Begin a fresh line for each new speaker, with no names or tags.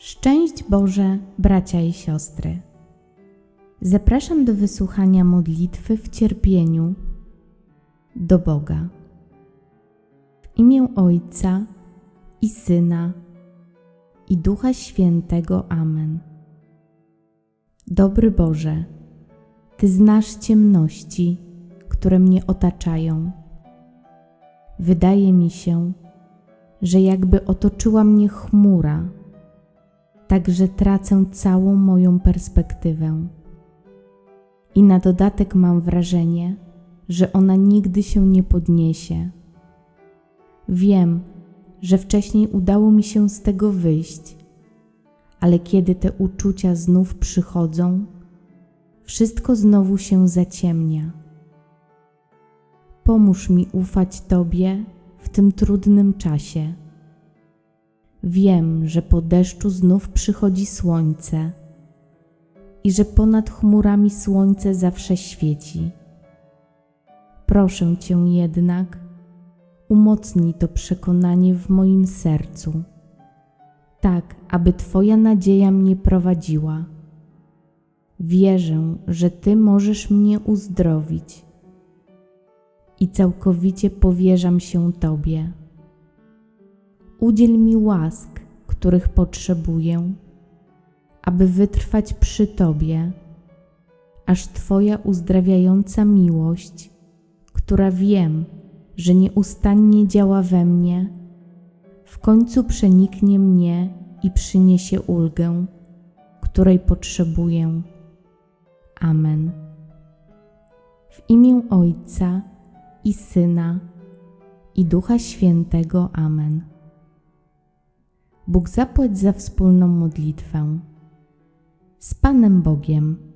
Szczęść Boże, bracia i siostry. Zapraszam do wysłuchania modlitwy w cierpieniu do Boga. W imię Ojca i Syna i Ducha Świętego. Amen. Dobry Boże, Ty znasz ciemności, które mnie otaczają. Wydaje mi się, że jakby otoczyła mnie chmura, tak że tracę całą moją perspektywę. I na dodatek mam wrażenie, że ona nigdy się nie podniesie. Wiem, że wcześniej udało mi się z tego wyjść, ale kiedy te uczucia znów przychodzą, wszystko znowu się zaciemnia. Pomóż mi ufać Tobie w tym trudnym czasie. Wiem, że po deszczu znów przychodzi słońce i że ponad chmurami słońce zawsze świeci. Proszę Cię jednak, umocnij to przekonanie w moim sercu, tak aby Twoja nadzieja mnie prowadziła. Wierzę, że Ty możesz mnie uzdrowić i całkowicie powierzam się Tobie. Udziel mi łask, których potrzebuję, aby wytrwać przy Tobie, aż Twoja uzdrawiająca miłość, która wiem, że nieustannie działa we mnie, w końcu przeniknie mnie i przyniesie ulgę, której potrzebuję. Amen. W imię Ojca i Syna i Ducha Świętego. Amen. Bóg zapłać za wspólną modlitwę. Z Panem Bogiem.